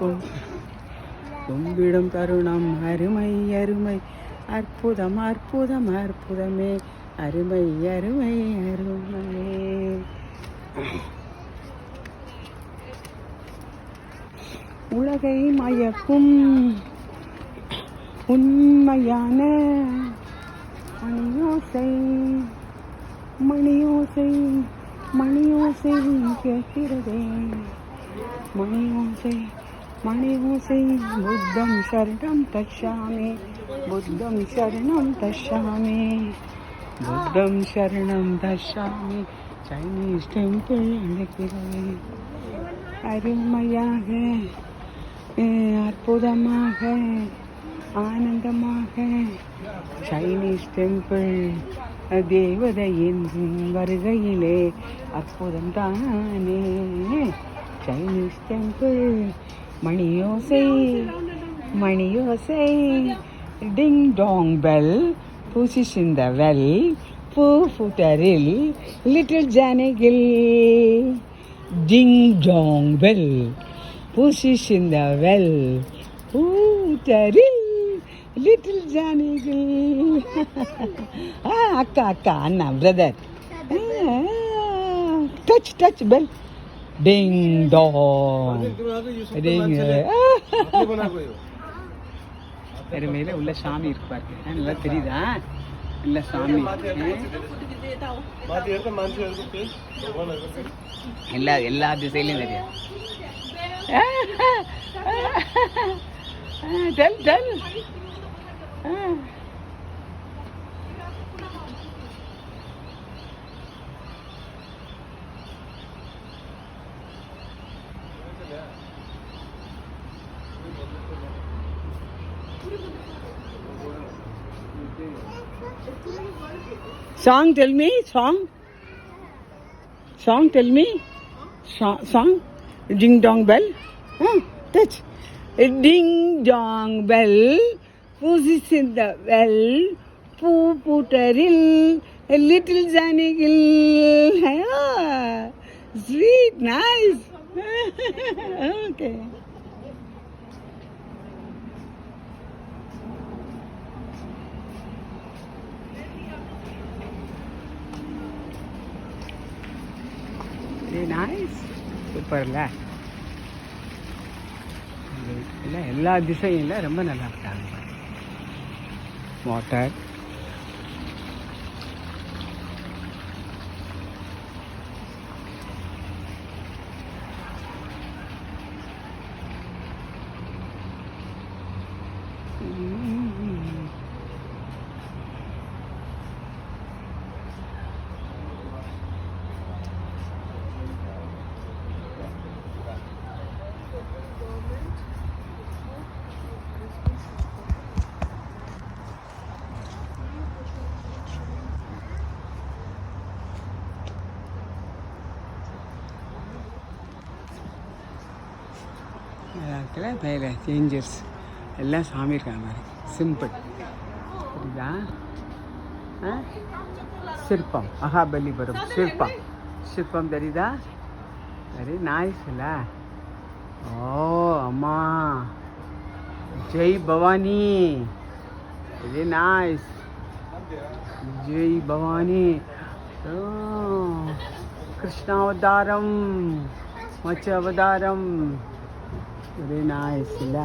கும் கும்பிடும் தருணம் அருமை அருமை அற்புதம் அற்புதம் அற்புதமே. அருமை அருமை அருமை. உலகை மயக்கும் உண்மையான மணியோசை மணியோசை மணியோசை கேட்கிறதே. மணியோசை மணியோசை புத்தம் சரணம் தஷாமி புத்தம் சரணம் தஷாமி புத்தம் சரணம் தஷாமி சைனீஸ் டெம்பிள் அழைக்கிறது அருமையாக அற்புதமாக ஆனந்தமாக சைனீஸ் டெம்பிள் தேவதையின் வருகையிலே அற்புதம் தானே சைனீஸ் டெம்பிள் மணியோசை மணியோசை ding dong bell pussy's in the well who put her in little ஜானகில் ding dong bell pussy's in the well பூட்டரில் little ஜானகில் அக்கா அக்கா அண்ணா brother touch touch bell Ding dong. Ding. மேல உள்ள சாமி இருக்கு பாருங்க நல்லா தெரியுதா இல்ல சாமி. எல்லா எல்லா திசையிலையும் தெரியும் tell tell Song, tell me, song. Song, tell me. Song, song. Ding dong bell. Huh, touch. Ding dong bell. Who's in the well? Poo putteril. A little Johnny Gill. Ah, sweet, nice. okay. Very சூப்பர்ல இல்லை எல்லா திசையும் ரொம்ப நல்லா இருக்காங்க. Water இடத்துல மேலே changers எல்லாம் சாமி இருக்காங்க மாதிரி. சிம்பிள் புரியுதா? ஆ? சிற்பம். மகாபலிபுரம் சிற்பம். சிற்பம் தெரியுதா? வெரி நைஸ் இல்லை? ஓ அம்மா. Jai Bhavani. Very nice Jai Bhavani. கிருஷ்ணாவதாரம். மச்ச அவதாரம் வெரி நைஸ் இல்ல